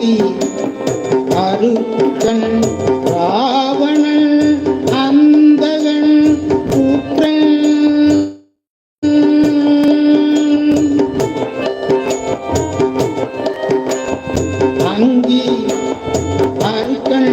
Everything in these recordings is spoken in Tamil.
அந்தி அருக்கன் ராவணன் அந்தகன் கூற்றன் அந்தி அருக்கன்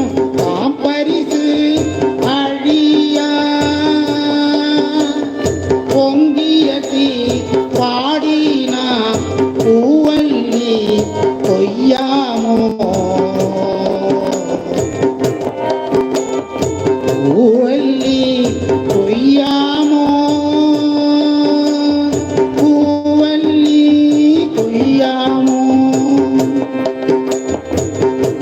பூவல்லி பூ